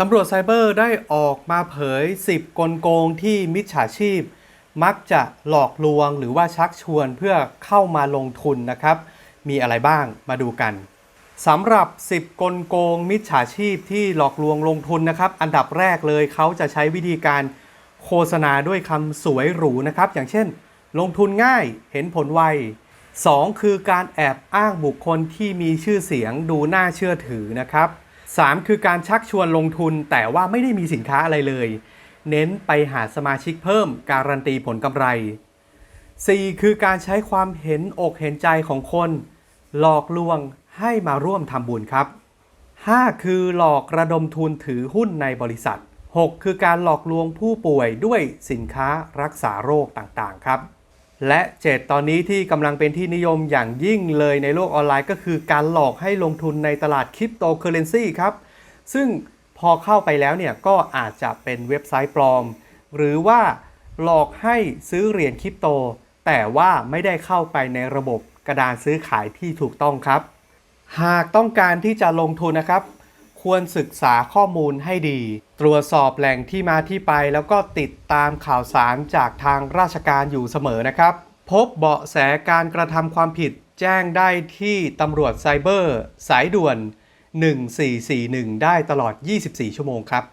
ตำรวจไซเบอร์ได้ออกมาเผย 10 กลโกงที่มิจฉาชีพ มักจะหลอกลวงหรือว่าชักชวนเพื่อเข้ามาลงทุนนะครับ มีอะไรบ้างมาดูกันสำหรับ 10 กลโกงมิจฉาชีพที่หลอกลวงลงทุนนะครับ อันดับแรกเลยเขาจะใช้วิธีการโฆษณาด้วยคำสวยหรูนะครับ อย่างเช่น ลงทุนง่ายเห็นผลไว 2. คือการแอบอ้างบุคคลที่มีชื่อเสียงดูน่าเชื่อถือนะครับ 3. คือการชักชวนลงทุนแต่ว่าไม่ได้มีสินค้าอะไรเลย เน้นไปหาสมาชิกเพิ่มการันตีผลกำไร 4. คือการใช้ความเห็นอกเห็นใจของคน หลอกลวงให้มาร่วมทำบุญครับ 5. คือหลอกระดมทุนถือหุ้นในบริษัท 6. คือการหลอกลวงผู้ป่วยด้วยสินค้ารักษาโรคต่างๆ ครับ และ7ตอนนี้ที่กำลังเป็นที่นิยมอย่างยิ่งเลยในโลกออนไลน์ก็คือการหลอกให้ลงทุนในตลาดคริปโตเคอเรนซีครับ ซึ่งพอเข้าไปแล้วเนี่ยก็อาจจะเป็นเว็บไซต์ปลอม หรือว่าหลอกให้ซื้อเหรียญคริปโต แต่ว่าไม่ได้เข้าไปในระบบกระดานซื้อขายที่ถูกต้องครับ หากต้องการที่จะลงทุนนะครับ ควรศึกษาข้อมูลให้ดี ตรวจสอบแหล่งที่มาที่ไป แล้วก็ติดตามข่าวสารจากทางราชการอยู่เสมอนะครับ พบเบาะแสการกระทำความผิด แจ้งได้ที่ตำรวจไซเบอร์ สายด่วน 1441 ได้ตลอด 24 ชั่วโมงครับ